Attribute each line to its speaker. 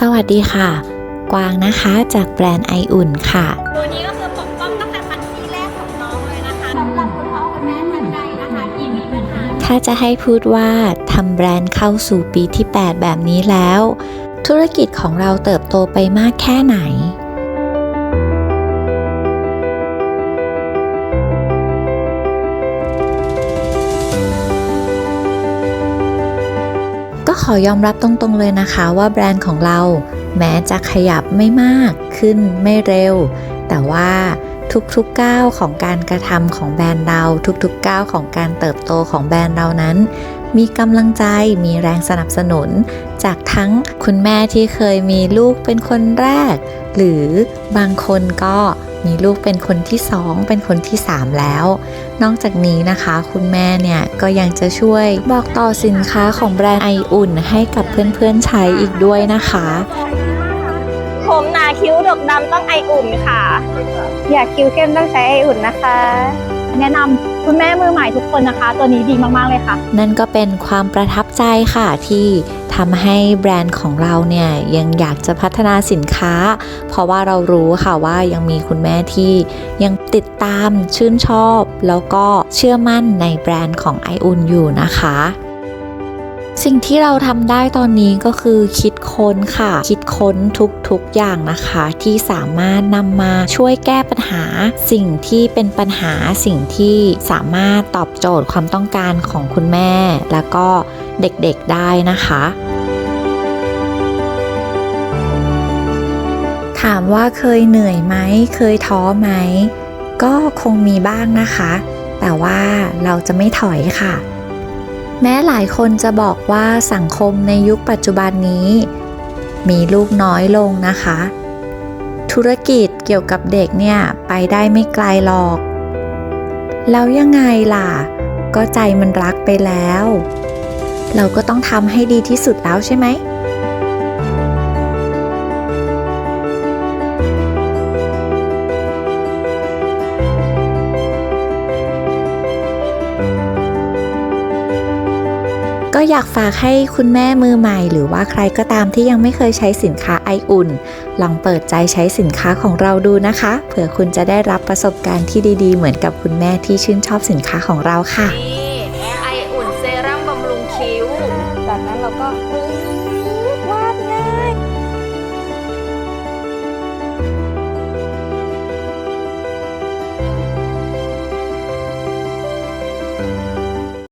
Speaker 1: สวัสดีค่ะ กวางนะคะจากแบรนด์ไออุ่นค่ะ
Speaker 2: ตัวนี้ก็คือปกป้องตั้งแต่ฟันซี่แรกของน้องเลยนะคะสำหรับคุณพ่อคุณแม่ท่านใดนะคะที่มีปัญหา
Speaker 1: ถ้าจะให้พูดว่าทำแบรนด์เข้าสู่ปีที่ 8 แบบนี้แล้ว ธุรกิจของเราเติบโตไปมากแค่ไหน ก็ขอยอมรับตรงๆเลยนะคะว่าแบรนด์ของเรา แม้จะขยับไม่มากขึ้นไม่เร็ว แต่ว่าทุกๆก้าวของการกระทำของแบรนด์เราทุกๆก้าวของการเติบโตของแบรนด์เรานั้น มีกำลังใจมีแรงสนับสนุนจาก ทั้งคุณแม่ที่เคยมีลูกเป็นคนแรก หรือบางคนก็มีลูกเป็นคนที่สองเป็นคนที่สามแล้ว นอกจากนี้นะคะ คุณแม่เนี่ยก็ยังจะช่วยบอกต่อสินค้าของแบรนด์ไออุ่นให้กับเพื่อนๆใช้อีกด้วยนะคะ
Speaker 2: ผมหนาคิ้วดกดำต้องไออุ่นค่ะ อยากคิ้วเข้มต้องใช้ไออุ่นนะคะ แนะนำคุณแม่มือใหม่ทุกคนนะคะ ตัวนี้ดีมากๆเลยค่ะ
Speaker 1: นั่นก็เป็นความประทับใจค่ะที่ ทำให้แบรนด์ของเราเนี่ยยังอยากจะพัฒนาสินค้า เพราะว่าเรารู้ค่ะว่ายังมีคุณแม่ที่ยังติดตามชื่นชอบ แล้วก็เชื่อมั่นในแบรนด์ของไออุ่นอยู่นะคะ สิ่งที่เราทำได้ตอนนี้ก็คือคิดค้นค่ะ คิดค้นทุกๆอย่างนะคะ ที่สามารถนำมาช่วยแก้ปัญหา สิ่งที่เป็นปัญหาสิ่งที่สามารถตอบโจทย์ความต้องการของคุณแม่ แล้วก็เด็กๆได้นะคะถามว่าเคยเหนื่อยไหม เคยท้อไหม ก็คงมีบ้างนะคะ แต่ว่าเราจะไม่ถอยค่ะ แม้หลายคนจะบอกว่าสังคมในยุคปัจจุบันนี้ มีลูกน้อยลงนะคะ ธุรกิจเกี่ยวกับเด็กเนี่ยไปได้ไม่ไกลหรอก แล้วยังไงล่ะ ก็ใจมันรักไปแล้ว เราก็ต้องทำให้ดีที่สุดแล้วใช่ไหม ก็อยากฝากให้คุณแม่มือใหม่ หรือว่าใครก็ตามที่ยังไม่เคยใช้สินค้าไออุ่น ลองเปิดใจใช้สินค้าของเราดูนะคะ เผื่อคุณจะได้รับประสบการณ์ที่ดีๆ เหมือนกับคุณแม่ที่ชื่นชอบสินค้าของเราค่ะ
Speaker 2: นี่ไออุ่นเซรั่มบำรุงคิ้วจากนั้นเราก็วาดง่าย